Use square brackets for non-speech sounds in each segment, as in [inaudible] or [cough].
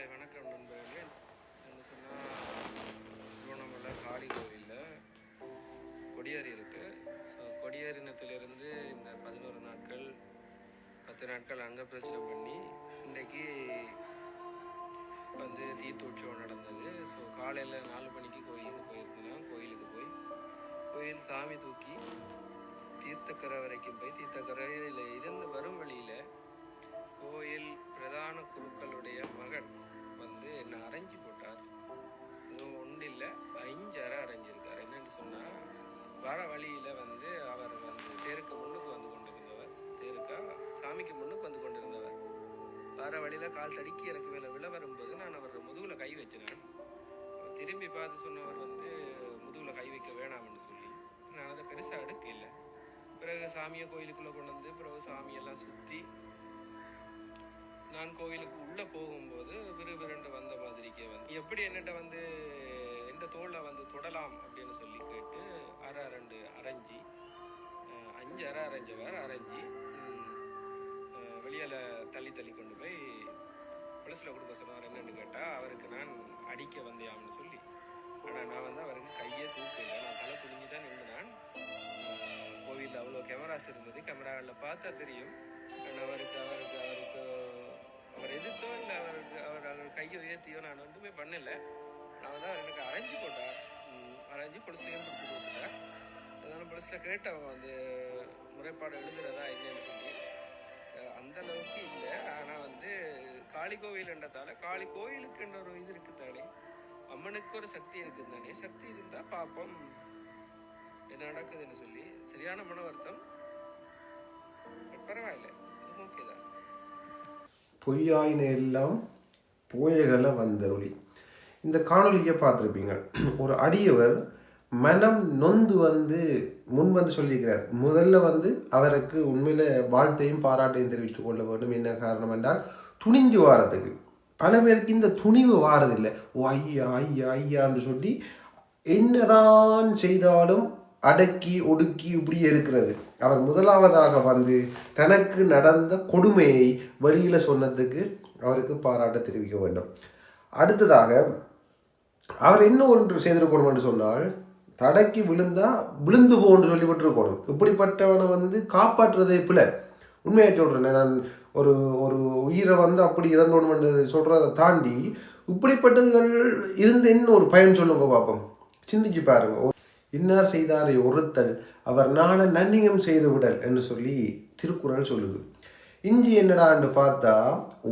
காலை வணக்கம் நண்பர்களே. என்ன சொன்னால் திருவண்ணாமலை காளி கோவிலில் கொடியேறி இருக்குது ஸோ கொடியேறினத்திலிருந்து இந்த பதினோரு நாட்கள் பத்து நாட்கள் அங்கே பிரச்சனை பண்ணி இன்றைக்கி வந்து தீர்த்த உற்சவம் நடந்தது. ஸோ காலையில் நாலு மணிக்கு கோயிலுக்கு போயிருந்தோம். கோயிலுக்கு போய் கோயில் சாமி தூக்கி தீர்த்தக்கரை வரைக்கும் போய் தீர்த்தக்கரையில் இருந்து வரும் வழியில் கோயில் பிரதான குருக்களுடைய மகன் வந்து என்னை அரைஞ்சி போட்டார். இதுவும் ஒன்று இல்லை அஞ்சு அறை அரைஞ்சிருக்கார். என்னென்னு சொன்னால் வர வழியில் வந்து அவர் வந்து தேருக்கு முன்னுக்கு வந்து கொண்டிருந்தவர். தேருக்கா? சாமிக்கு முன்னுக்கு வந்து கொண்டிருந்தவர். வர வழியில் கால் தடுக்கி எனக்கு மேலே விழ வரும்போது நான் அவர் முதுகில் கை வச்சினேன். திரும்பி பார்த்து சொன்னவர் வந்து முதுகில் கை வைக்க வேணாம்னு சொல்லி. நான் அதை பெருசாக எடுக்க இல்லை பிறகு சாமியை கோயிலுக்குள்ளே கொண்டு வந்து பிறகு சாமியெல்லாம் சுற்றி நான் கோவிலுக்கு உள்ளே போகும்போது விறுவிறுண்டு வந்த மாதிரிக்கே வந்து எப்படி என்னட்ட வந்து எந்த தோளில் வந்து தொடலாம்? அப்படின்னு சொல்லி கேட்டு அரை அரண்டு அரைஞ்சி அஞ்சு அரை அரைஞ்சவர் அரைஞ்சி வெளியில் தள்ளி தள்ளி கொண்டு போய் புலிஸில் கொடுக்க சொன்னார் என்னென்னு கேட்டால் அவருக்கு நான் அடிக்க வந்தேன் சொல்லி. ஆனால் நான் வந்து அவருக்கு கையே தூக்கலை. நான் தலை குனிஞ்சு தான் நின்றுனான் கோவிலில் அவ்வளோ கேமராஸ் இருந்தது. கேமராவில் பார்த்தா தெரியும். நான் அவருக்கு அவருக்கு அவருக்கு அவர் எதிர்த்தோ இல்லை அவருக்கு அவர் அவர் கையை உயர்த்தியோ நான் ஒன்றுமே பண்ணலை. நான் தான் அவர் எனக்கு அரைஞ்சு போட்டார் அரைஞ்சு பொலிஸ்லையும் பிடிச்சி கொடுத்துட்டார் அதனால பொலிஸில் கேட்டவன் வந்து முறைப்பாடு எழுதுறதா என்னன்னு சொல்லி அந்த அளவுக்கு இல்லை. ஆனால் வந்து காளி கோவில்ன்றதால காளி கோயிலுக்குன்ற ஒரு இது இருக்குது தானே. அம்மனுக்கு ஒரு சக்தி இருக்குது தானே. சக்தி இருந்தால் பார்ப்போம் என்ன நடக்குதுன்னு சொல்லி சரியான மன வருத்தம் பரவாயில்லை பரவாயில்ல. பொய்யாயின எல்லாம் போயகல வந்தருளி. இந்த காணொலியை பார்த்துருப்பீங்க. ஒரு அடியவர் மனம் நொந்து வந்து முன் வந்து சொல்லியிருக்கிறார். முதல்ல வந்து அவருக்கு உண்மையில் வாழ்த்தையும் பாராட்டையும் தெரிவித்துக் கொள்ள வேண்டும். என்ன காரணம் என்றால் துணிஞ்சு வாரத்துக்கு. பல பேருக்கு இந்த துணிவு வாரதில்லை. ஓ ஐயா ஐயா ஐயான்னு சொல்லி என்னதான் செய்தாலும் அடக்கி ஒடுக்கி இப்படி இருக்கிறது அவர் முதலாவதாக வந்து தனக்கு நடந்த கொடுமையை வெளியில் சொன்னதுக்கு அவருக்கு பாராட்ட தெரிவிக்க வேண்டும். அடுத்ததாக அவர் என்ன ஒன்று செய்திருக்கணும் என்று சொன்னால் தடக்கி விழுந்தா விழுந்து போன்னு சொல்லிவிட்டுருக்கணும். இப்படிப்பட்டவனை வந்து காப்பாற்றுறதே பிள்ளை உண்மையை சொல்கிறேன் நான் ஒரு ஒரு உயிரை வந்து அப்படி இதன்றோன்னு சொல்கிறத தாண்டி இப்படிப்பட்டதுகள் இருந்து என்ன ஒரு பயன் சொல்லுங்க பார்ப்போம். சிந்திச்சு பாருங்க. இன்னார் செய்தாரை ஒருத்தல் அவர் நாண நன்னியம் செய்து விடல் என்று சொல்லி திருக்குறள் சொல்லுது. இஞ்சி என்னடான்னு பார்த்தா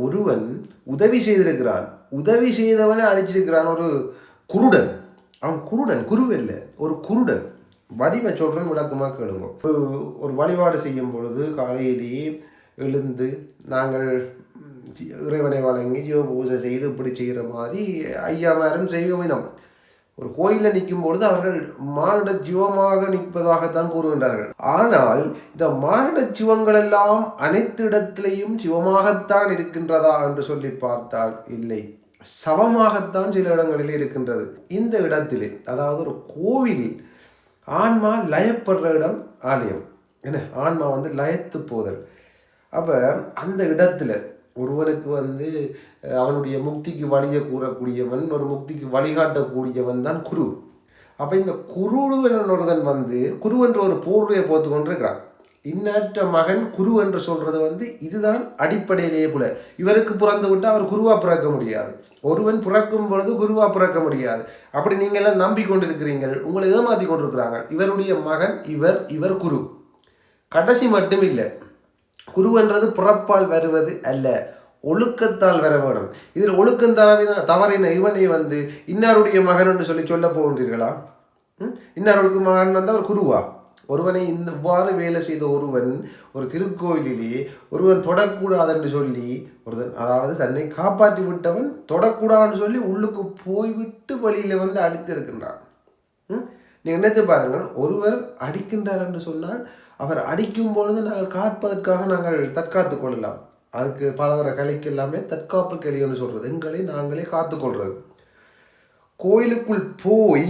ஒருவன் உதவி செய்திருக்கிறான். உதவி செய்தவனை அடிச்சிருக்கிறான் ஒரு குருடன். அவன் குருடன் குருவில்லை ஒரு குருடன். வடிவ சொல்றன் விளக்கமாக கேளுங்க. ஒரு ஒரு வழிபாடு செய்யும் பொழுது காலையிலேயே எழுந்து நாங்கள் இறைவனை வழங்கி ஜீவ பூஜை செய்து இப்படி செய்கிற மாதிரி ஐயாமாரும் செய்வோம் ஒரு கோயிலில் நிற்கும் பொழுது அவர்கள் மானிட ஜீவமாக நிற்பதாகத்தான் கூறுகின்றார்கள். ஆனால் இந்த மானிட ஜீவங்கள் எல்லாம் அனைத்து இடத்திலையும் சிவமாகத்தான் இருக்கின்றதா என்று சொல்லி பார்த்தால் இல்லை. சவமாகத்தான் சில இடங்களில் இருக்கின்றது. இந்த இடத்திலே அதாவது ஒரு கோவில் ஆன்மா லயப்படுற இடம் ஆலயம். என்ன? ஆன்மா வந்து லயத்து போதல். அப்போ அந்த இடத்துல ஒருவனுக்கு வந்து அவனுடைய முக்திக்கு வழியை கூறக்கூடியவன் ஒரு முக்திக்கு வழிகாட்டக்கூடியவன் தான் குரு. அப்போ இந்த குருவன் ஒருவன் வந்து குரு என்ற ஒரு போர்வையை போத்து கொண்டிருக்கிறான். இன்னற்ற மகன் குரு என்று சொல்கிறது வந்து இதுதான் அடிப்படையிலேயே போல. இவருக்கு பிறந்து விட்டு அவர் குருவாக பிறக்க முடியாது. ஒருவன் பிறக்கும் பொழுது குருவாக பிறக்க முடியாது. அப்படி நீங்கள் எல்லாம் நம்பிக்கொண்டிருக்கிறீர்கள் உங்களை ஏமாற்றி கொண்டிருக்கிறாங்க இவருடைய மகன் இவர் இவர் குரு. கடைசி மட்டும் இல்லை. குருவென்றது புறப்பால் வருவது அல்ல ஒழுக்கத்தால் வர வேணும் இதில் ஒழுக்கம் தவறின தவறின இவனை வந்து இன்னாருடைய மகன் என்று சொல்லி சொல்ல போகின்றீர்களா? இன்னாருக்கு மகன் வந்து அவர் குருவா? ஒருவனை இந்த இவ்வாறு வேலை செய்த ஒருவன் ஒரு திருக்கோயிலிலே ஒருவன் தொடக்கூடாது என்று சொல்லி ஒருவன் அதாவது தன்னை காப்பாற்றி விட்டவன் தொடக்கூடாதுன்னு சொல்லி உள்ளுக்கு போய்விட்டு வழியில் வந்து அடித்திருக்கின்றான். நீங்கள் நினைத்து பாருங்கள் ஒருவர் அடிக்கின்றார் என்று சொன்னால் அவர் அடிக்கும் பொழுது நாங்கள் காப்பதற்காக நாங்கள் தற்காத்து கொள்ளலாம். அதுக்கு பலதர கலைக்கு எல்லாமே தற்காப்பு கலைன்னு சொல்கிறது எங்களை நாங்களே காத்துக்கொள்றது கோயிலுக்குள் போய்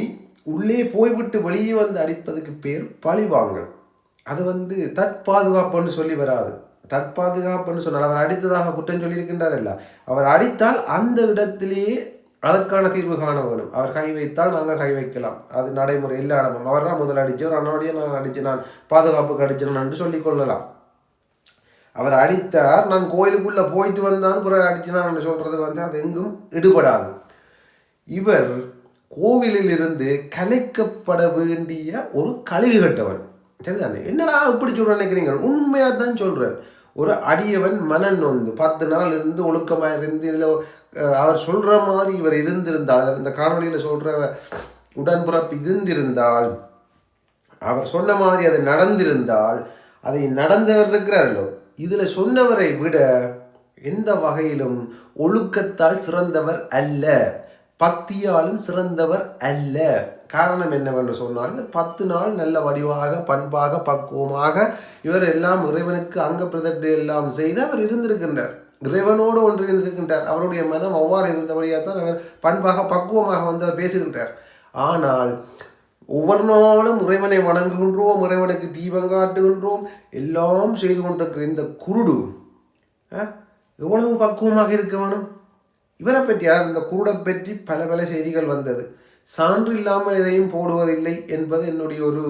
உள்ளே போய்விட்டு வெளியே வந்து அடிப்பதுக்கு பேர் பழிவாங்கல். அது வந்து தற்பாதுகாப்புன்னு சொல்லி வராது. தற்பாதுகாப்புன்னு சொன்னால் அவர் அடித்ததாக குற்றம் சொல்லியிருக்கின்றார் இல்லை அவர் அடித்தால் அந்த இடத்திலேயே அதற்கான தீர்வு காண வேணும் அவர் கை வைத்தால் நாங்கள் கை வைக்கலாம். அது நடைமுறை இல்லை இடமும். அவர் தான் முதல் அடித்தோர் அன்னோடைய நான் அடிச்சு நான் பாதுகாப்புக்கு அடிச்சேன் என்று சொல்லிக் கொள்ளலாம். அவர் அடித்தார் நான் கோயிலுக்குள்ளே போயிட்டு வந்தான் பிறகு அடிச்சினான்னு சொல்கிறது வந்து அது எங்கும் எடுபடாது இவர் கோவிலில் இருந்து கலைக்கப்பட வேண்டிய ஒரு கழுவி கட்டவன். சரிதானே? என்னடா இப்படி சொல்கிறேன் நினைக்கிறீங்க உண்மையாக தான் சொல்கிறேன் ஒரு அடியவன் மனன் வந்து பத்து நாள் இருந்து ஒழுக்கமாக இருந்து இதில் அவர் சொல்கிற மாதிரி இவர் இருந்திருந்தால் இந்த காணொலியில் சொல்கிற உடன்பிறப்பு இருந்திருந்தால் அவர் சொன்ன மாதிரி அது நடந்திருந்தால் அதை நடந்தவர் இருக்கிறார்களோ? இதில் சொன்னவரை விட எந்த வகையிலும் ஒழுக்கத்தால் சிறந்தவர் அல்ல. பக்தியாலும் சிறந்தவர் அல்ல. காரணம் என்னவென்று சொன்னால் இவர் பத்து நாள் நல்ல வடிவாக பண்பாக பக்குவமாக இவர் எல்லாம் இறைவனுக்கு அங்க பிரதட்டு எல்லாம் செய்து அவர் இருந்திருக்கின்றார். இறைவனோடு ஒன்று இருந்திருக்கின்றார். அவருடைய மனம் அவ்வாறு இருந்தபடியாக தான் அவர் பண்பாக பக்குவமாக வந்து அவர் பேசுகின்றார். ஆனால் ஒவ்வொரு நாளும் இறைவனை வணங்குகின்றோம் இறைவனுக்கு தீபம் காட்டுகின்றோம் எல்லாம் செய்து கொண்டிருக்கிற இந்த குருடு ஆ, எவ்வளவு பக்குவமாக இருக்க வேணும் இவரை பற்றி யார் இந்த குருடை பற்றி பல பல செய்திகள் வந்தது. சான்று இல்லாமல் எதையும் போடுவதில்லை என்பது என்னுடைய ஒரு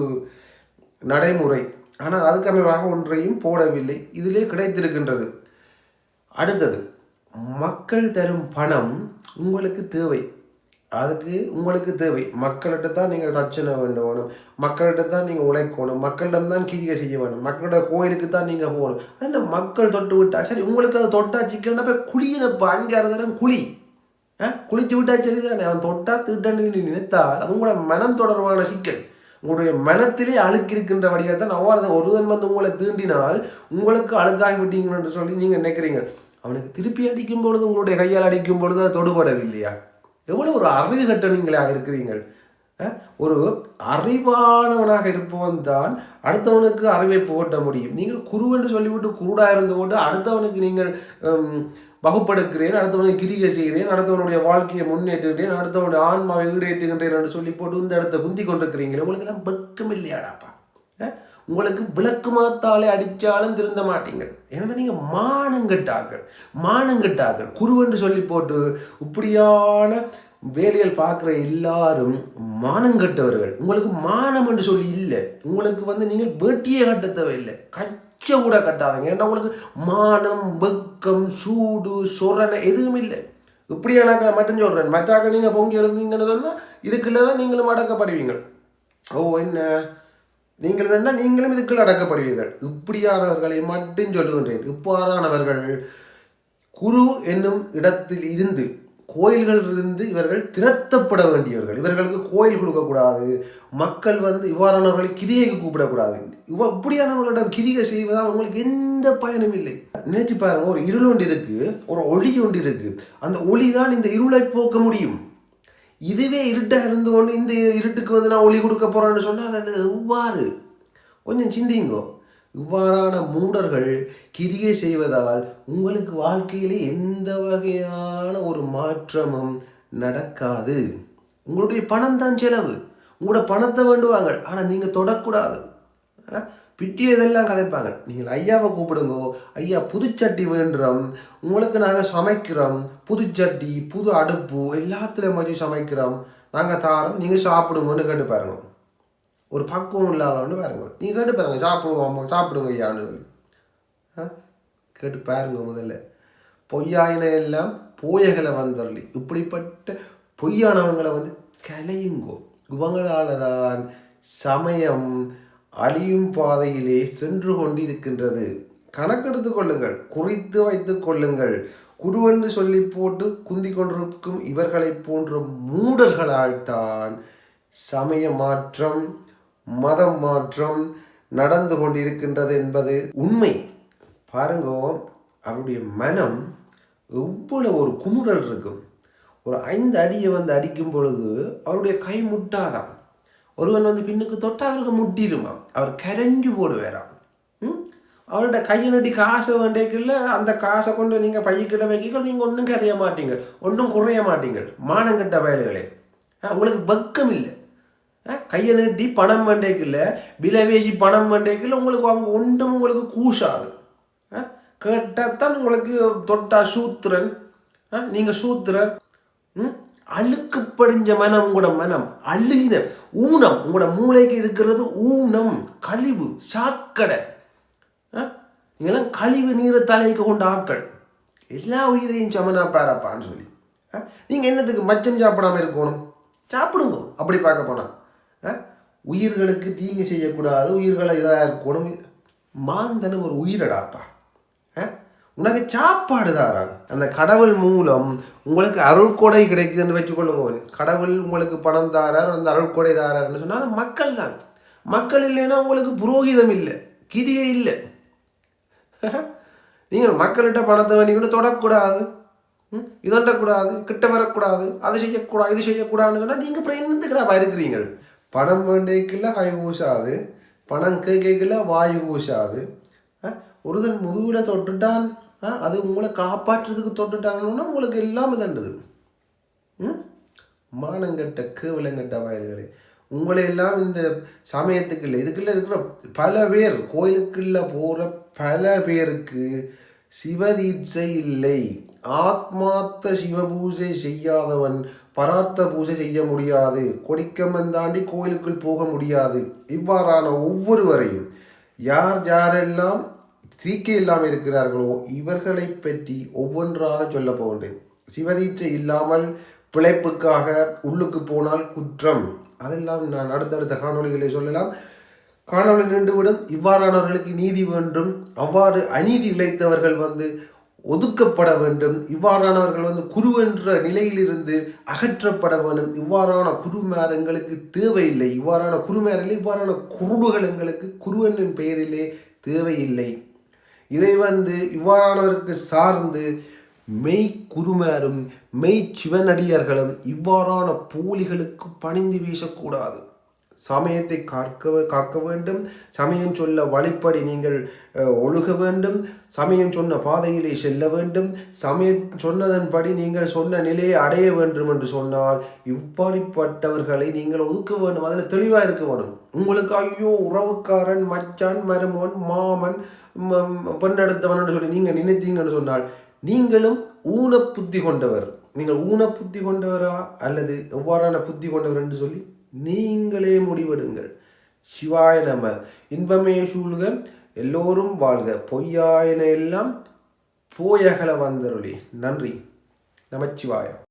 நடைமுறை. ஆனால் அதுக்கு அமைவாக ஒன்றையும் போடவில்லை. இதிலே கிடைத்திருக்கின்றது. அடுத்தது மக்கள் தரும் பணம் உங்களுக்கு தேவை. அதுக்கு உங்களுக்கு தேவை. மக்கள்கிட்ட தான் நீங்கள் தட்சணை வேண்டணும் மக்கள்கிட்ட தான் நீங்கள் உழைக்கணும். மக்களிடம் தான் கிரிகை செய்ய வேணும் மக்களோட கோயிலுக்கு தான் நீங்கள் போகணும். அது மக்கள் தொட்டு விட்டா? சரி உங்களுக்கு அதை தொட்டா சிக்கன்னா போய் குளியினப்பா அஞ்சாறு தரம் குழி. ஆ? குளிச்சு விட்டா சரி தானே அவன் தொட்டா திட்டன்னு நினைத்தால் அது உங்களோட மனம் தொடர்பான சிக்கல். உங்களுடைய மனத்திலே அழுக்கு இருக்கின்றபடியாக தான் அவ்வாறு ஒருவன் வந்து உங்களை தீண்டினால் உங்களுக்கு அழுக்காகி விட்டீங்கன்னு சொல்லி நீங்கள் நினைக்கிறீங்க அவனுக்கு திருப்பி அடிக்கும் பொழுது உங்களுடைய கையால் அடிக்கும் பொழுது அது தொடுபடவில்லையா? எவ்வளோ ஒரு அறிவு கட்டணங்களாக இருக்கிறீர்கள்? ஒரு அறிவானவனாக இருப்பவன் தான் அடுத்தவனுக்கு அறிவை புகட்ட முடியும். நீங்கள் குரு என்று சொல்லிவிட்டு குருடாக இருந்து கொண்டு அடுத்தவனுக்கு நீங்கள் வகுப்படுக்கிறேன் அடுத்தவனுக்கு கிரிகை செய்கிறேன் அடுத்தவனுடைய வாழ்க்கையை முன்னேற்றுகிறேன் அடுத்தவனுடைய ஆன்மாவை ஈடேற்றுகின்றேன் என்று சொல்லி போட்டு இந்த இடத்த குந்தி கொண்டிருக்கிறீங்களே உங்களுக்கு எல்லாம் பக்கம் இல்லையாடாப்பா அஹ், உங்களுக்கு விளக்கு மாத்தாலே அடித்தாலும் திருந்த மாட்டீங்க ஏன்னா நீங்கள் மானங்கட்டாக்கள் மானங்கட்டாக்கள் குருவென்று சொல்லி போட்டு இப்படியான வேலையில் பார்க்குற எல்லாரும் மானங்கட்டவர்கள். உங்களுக்கு மானம் என்று சொல்லி இல்லை. உங்களுக்கு வந்து நீங்கள் வேட்டியை கட்ட தேவையில்லை. கச்ச கூட கட்டாதீங்க. ஏன்னா உங்களுக்கு மானம் வெக்கம் சூடு சொரணை எதுவும் இல்லை. இப்படியானாக்க மட்டும் சொல்கிறேன் மற்றாக்க நீங்கள் பொங்கி எழுந்தீங்கன்னு சொன்னால் இதுக்குள்ளே தான் நீங்களும் அடக்கப்படுவீங்க ஓ என்ன? நீங்கள் என்ன நீங்களும் இதுக்குள் அடக்கப்படுவீர்கள். இப்படியானவர்களை மட்டும் சொல்லுகின்றேன். இவ்வாறானவர்கள் குரு என்னும் இடத்தில் இருந்து கோயில்களிலிருந்து இவர்கள் திரத்தப்பட வேண்டியவர்கள். இவர்களுக்கு கோயில் கொடுக்கக்கூடாது. மக்கள் வந்து இவ்வாறானவர்களை கிரியைக்கு கூப்பிடக்கூடாது. இவ இப்படியானவர்களிடம் கிரிகை செய்வதால் உங்களுக்கு எந்த பயனும் இல்லை. நினைச்சு பாருங்க ஒரு இருள் ஒன்று இருக்கு ஒரு ஒளி ஒன்று இருக்கு. அந்த ஒளி தான் இந்த இருளை போக்க முடியும். இதுவே இருட்டாக இருந்து கொண்டு இந்த இருட்டுக்கு வந்து நான் ஒளி கொடுக்க போகிறேன்னு சொன்னால் அது இவ்வாறு. கொஞ்சம் சிந்திங்கோ. இவ்வாறான மூடர்கள் கிரியை செய்வதால் உங்களுக்கு வாழ்க்கையிலே எந்த வகையான ஒரு மாற்றமும் நடக்காது. உங்களுடைய பணம் தான் செலவு. உங்களோட பணத்தை வேண்டுவாங்க. ஆனால் நீங்கள் தொடக்கூடாது. பிட்டியதெல்லாம் இதெல்லாம் கதைப்பாங்க நீங்கள் ஐயாவை கூப்பிடுங்கோ ஐயா புதுச்சட்டி வேண்டுறோம் உங்களுக்கு நாங்கள் சமைக்கிறோம் புதுச்சட்டி புது அடுப்பு எல்லாத்துலேயும் மாதிரி சமைக்கிறோம். நாங்கள் தாரோம் நீங்கள் சாப்பிடுங்கன்னு கேட்டு பாருங்க. ஒரு பக்குவம் இல்லாதவன்னு பாருங்க. நீங்கள் கேட்டு பாருங்க சாப்பிடுவோம் சாப்பிடுங்க ஐயான்னு சொல்லி. ஆ? கேட்டு பாருங்க முதல்ல. பொய்யாயின எல்லாம் போயகளை வந்தரலி இப்படிப்பட்ட பொய்யானவங்களை வந்து கலையுங்கோ. இவங்களால தான் சமயம் அழியும் பாதையிலே சென்று கொண்டிருக்கின்றது. கணக்கெடுத்து கொள்ளுங்கள் குறித்து வைத்து கொள்ளுங்கள். குருவென்று சொல்லி போட்டு குந்தி கொண்டிருக்கும் இவர்களைப் போன்ற மூடர்களால் தான் சமய மாற்றம் மதம் மாற்றம் நடந்து கொண்டிருக்கின்றது என்பது உண்மை. பாருங்க அவருடைய மனம் எவ்வளவு ஒரு குமுறல் இருக்கும். ஒரு ஐந்து அடியை வந்து அடிக்கும் பொழுது அவருடைய கை முட்டாதான். ஒருவன் வந்து பின்னுக்கு தொட்டால் அவருக்கு முட்டிடுமா அவர் கரைஞ்சு போடுவாராம் அவர்கிட்ட கையை நட்டி காசை வேண்டியக்குள்ள அந்த காசை கொண்டு நீங்கள் பையக்கிட்ட வைக்க நீங்கள் ஒன்றும் கரைய மாட்டீங்க ஒன்றும் குறைய மாட்டீங்க மானங்கட்ட வயல்களே ஆ, உங்களுக்கு பக்கம் இல்லை ஆ, கையை நீட்டி பணம் வேண்டைக்குள்ள விலைவேசி பணம் வேண்டைக்குள்ள உங்களுக்கு அவங்க ஒன்றும் உங்களுக்கு கூஷாது. கேட்டால் உங்களுக்கு தொட்டா சூத்திரன். ஆ, சூத்திரன். ம்? அழுக்கு படிஞ்ச மனம் உங்களோட மனம் அழுகின ஊனம் உங்களோட மூளைக்கு இருக்கிறது ஊனம் கழிவு சாக்கடை ஆ? நீங்களாம் கழிவு நீரை தலைக்கு கொண்ட ஆக்கள் எல்லா உயிரையும் சமனா பாரப்பான்னு சொல்லி ஆ? என்னத்துக்கு மச்சம் சாப்பிடாம இருக்கணும் சாப்பிடுங்க அப்படி பார்க்க போனா ஆ? உயிர்களுக்கு தீங்கு செய்யக்கூடாது உயிர்களை இதாக இருக்கணும் மாந்தனு ஒரு உயிரடாப்பா ஆ? உனக்கு சாப்பாடு தாரான் அந்த கடவுள் மூலம் உங்களுக்கு அருள்கொடை கிடைக்குதுன்னு வச்சுக்கொள்ளுங்க கடவுள் உங்களுக்கு பணம் தாரார் அந்த அருள்கொடை தாரார்னு சொன்னால் அது மக்கள் தான். மக்கள் இல்லைன்னா உங்களுக்கு புரோகிதம் இல்லை கிரியை இல்லை. [laughs] நீங்கள் மக்கள்கிட்ட பணத்தை வேண்டிக்கிட்டு தொடக்கூடாது. ம், இதண்டக்கூடாது கிட்ட வரக்கூடாது அது செய்யக்கூடாது இது செய்யக்கூடாதுன்னு சொன்னால் நீங்கள் அப்புறம் என்னத்துக்குடா இருக்கிறீங்க பணம் வேண்டியக்குள்ள கை ஊசாது பணம் கேட்கல வாயு ஊசாது ஒருதன் முதுகில் தொட்டுட்டான் அது உங்களை காப்பாற்றுறதுக்கு தொட்டுட்டாங்கன்னா உங்களுக்கு எல்லாம் இதண்டுது. ம்? மானங்கட்ட கேவலங்கட்ட வயல்களே உங்களை எல்லாம் இந்த சமயத்துக்குள்ள இதுக்குள்ள இருக்கிற பல பேர் கோயிலுக்குள்ள போகிற பல பேருக்கு சிவதீட்சை இல்லை. ஆத்மார்த்த சிவபூஜை செய்யாதவன் பரார்த்த பூஜை செய்ய முடியாது. கொடிக்கம்மன் தாண்டி கோயிலுக்குள் போக முடியாது. இவ்வாறான ஒவ்வொருவரையும் யார் யாரெல்லாம் தீக்கை இல்லாமல் இருக்கிறார்களோ இவர்களை பற்றி ஒவ்வொன்றாக சொல்ல போகின்றேன். சிவதீட்சை இல்லாமல் பிழைப்புக்காக உள்ளுக்கு போனால் குற்றம். அதெல்லாம் நான் அடுத்தடுத்த காணொளிகளை சொல்லலாம். காணொலி நின்றுவிடும். இவ்வாறானவர்களுக்கு நீதி வேண்டும். அவ்வாறு அநீதி இழைத்தவர்கள் வந்து ஒதுக்கப்பட வேண்டும். இவ்வாறானவர்கள் வந்து குரு என்ற நிலையிலிருந்து அகற்றப்பட வேண்டும். இவ்வாறான குருமார் எங்களுக்கு தேவையில்லை. இவ்வாறான குருமார் இவ்வாறான குருடுகள் எங்களுக்கு குரு என்னும் பெயரிலே தேவையில்லை. இதை வந்து இவ்வாறானவருக்கு சார்ந்து மெய் குருமாரும் மெய் சிவனடியார்களும் இவ்வாறான போலிகளுக்கு பணிந்து வீசக்கூடாது. சமயத்தை காக்க காக்க வேண்டும். சமயம் சொல்ல வழிப்படி நீங்கள் ஒழுக வேண்டும். சமயம் சொன்ன பாதையிலே செல்ல வேண்டும். சமயம் சொன்னதன்படி நீங்கள் சொன்ன நிலையை அடைய வேண்டும் என்று சொன்னால் இப்படிப்பட்டவர்களை நீங்கள் ஒதுக்க வேண்டும். அதில் தெளிவாக இருக்க வேண்டும். உங்களுக்கு ஐயோ உறவுக்காரன் மச்சான் மருமன் மாமன் பெண்ணெடுத்தவன் என்று சொல்லி நீங்கள் நினைத்தீங்கன்னு சொன்னால் நீங்களும் ஊன புத்தி கொண்டவர். நீங்கள் ஊன புத்தி கொண்டவரா அல்லது எவ்வாறான புத்தி கொண்டவர் என்று சொல்லி? நீங்களே முடிவெடுங்கள். சிவாய நம. இன்பமே சூழ்க எல்லோரும் வாழ்க. பொய்யாயன எல்லாம் போயகல வந்தருளி. நன்றி. நமச்சிவாயம்.